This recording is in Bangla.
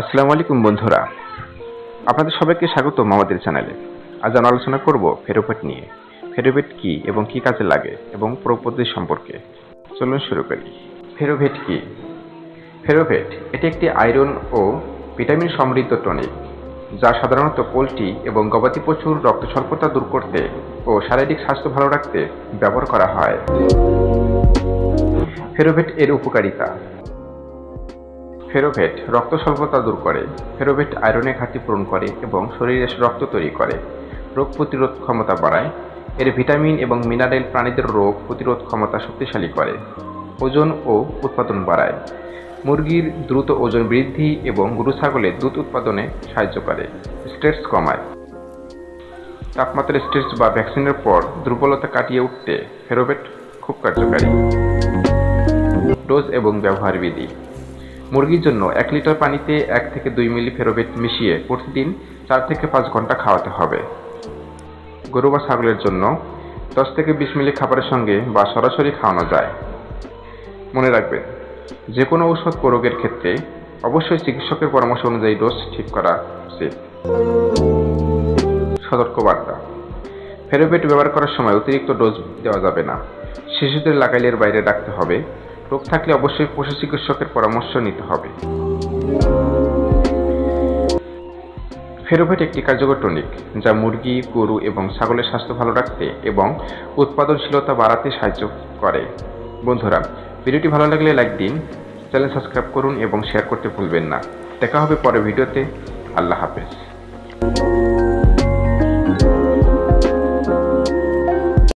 আসসালামু আলাইকুম, বন্ধুরা। আপনাদের সবাইকে স্বাগত আমাদের চ্যানেলে। আজ আমরা আলোচনা করব ফেরোভেট নিয়ে। ফেরোভেট কি এবং কি কাজে লাগে এবং প্রপদ্ধতি সম্পর্কে? চলুন শুরু করি। ফেরোভেট কি? ফেরোভেট এটি একটি আয়রন ও ভিটামিন সমৃদ্ধ টনিক, যা সাধারণত পোলট্রি এবং গবাদি পশুর রক্ত স্বল্পতা দূর করতে ও শারীরিক স্বাস্থ্য ভালো রাখতে ব্যবহার করা হয়। ফেরোভেট এর উপকারিতা ফেরোভেট রক্ত স্বল্পতা দূর করে। ফেরোভেট আয়রনের ঘাটতি পূরণ করে এবং শরীরে রক্ত তৈরি করে। রোগ প্রতিরোধ ক্ষমতা বাড়ায়। এর ভিটামিন এবং মিনারেল প্রাণীদের রোগ প্রতিরোধ ক্ষমতা শক্তিশালী করে। ওজন ও উৎপাদন বাড়ায়। মুরগির দ্রুত ওজন বৃদ্ধি এবং গরু ছাগলের দুধ উৎপাদনে সাহায্য করে। স্ট্রেস কমায়। তাপমাত্রা স্ট্রেস বা ভ্যাকসিনের পর দুর্বলতা কাটিয়ে উঠতে ফেরোভেট খুব কার্যকারী। ডোজ এবং ব্যবহার বিধি মুরগির জন্য এক লিটার পানিতে এক থেকে দুই মিলি ফেরোবেট মিশিয়ে প্রতিদিন চার থেকে পাঁচ ঘণ্টা খাওয়াতে হবে। গরু বা ছাগলের জন্য দশ থেকে বিশ মিলি খাবারের সঙ্গে বা সরাসরি খাওয়ানো যায়। মনে রাখবেন, যে কোনো ঔষধ প্রয়োগের ক্ষেত্রে অবশ্যই চিকিৎসকের পরামর্শ অনুযায়ী ডোজ ঠিক করা উচিত। সতর্কবার্তা। ফেরোভেট ব্যবহার করার সময় অতিরিক্ত ডোজ দেওয়া যাবে না। শিশুদের লাগাইলের বাইরে রাখতে হবে। রোগ থাকলে অবশ্যই পশু চিকিৎসকের পরামর্শ নিতে হবে। ফেরোভেট একটি কার্যকর টনিক যা মুরগি, গরু এবং ছাগলের স্বাস্থ্য ভালো রাখতে এবং উৎপাদনশীলতা বাড়াতে সাহায্য করে। বন্ধুরা, ভিডিওটি ভালো লাগলে লাইক দিন চ্যানেল সাবস্ক্রাইব করুন এবং শেয়ার করতে ভুলবেন না। দেখা হবে পরের ভিডিওতে। আল্লাহ হাফেজ।